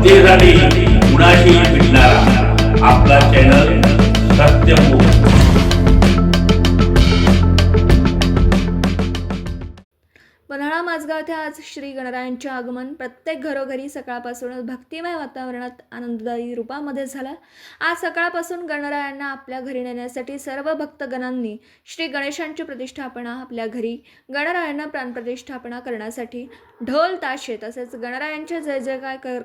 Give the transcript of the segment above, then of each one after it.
जनतेसाठी कुणाशी भेटणारा आपला चॅनल सत्यमुख पन्हाळा माझगाव येथे आज श्री गणरायांचे आगमन. प्रत्येक घरोघरी सकाळपासूनच भक्तिमय वातावरणात आनंददायी रूपामध्ये झाला. आज सकाळपासून गणरायांना आपल्या घरी नेण्यासाठी सर्व भक्तगणांनी श्री गणेशांची प्रतिष्ठापना आपल्या घरी गणरायांना प्राणप्रतिष्ठापना करण्यासाठी ढोल ताशे तसेच गणरायांचे जय जयकार कर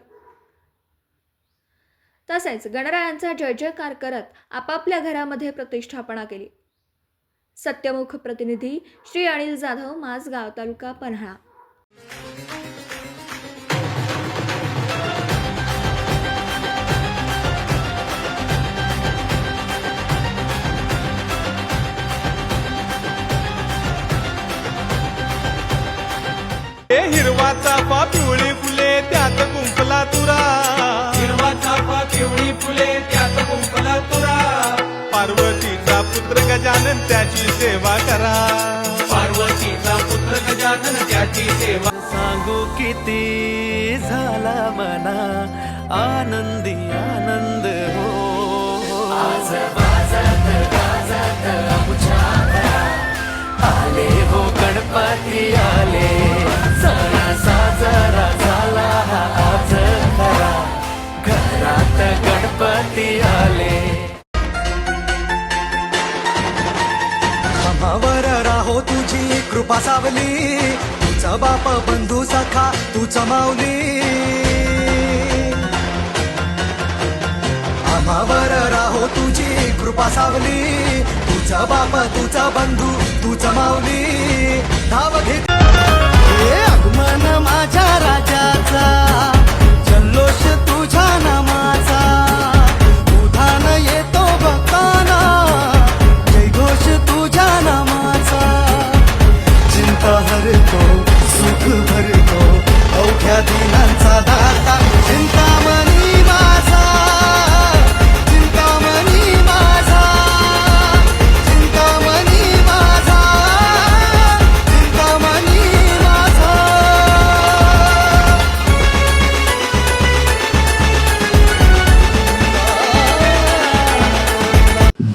तसेच गणरायांचा जय जयकार करत आपापल्या घरामध्ये प्रतिष्ठापना केली. सत्यमुख प्रतिनिधी श्री अनिल जाधव माझगाव तालुका पन्हाळा. हिरवा त्याची सेवा करा. पार्वतीचा पुत्र गजानन त्याची सेवा सांगू किती झाला मना? आनंदी आनंद हो. आज वाजत गाजत आमच्या आले हो गणपती आले. सणा साजरा झाला हा आज खरा. घरात गणपती आले अवर राहो तुझी कृपा सावली. तुझा बाप बंधू सखा तूच चमावली आम्हावर राहो तुझी कृपा सावली. तुझा बाप तुझा बंधू तू चमावली धाव घे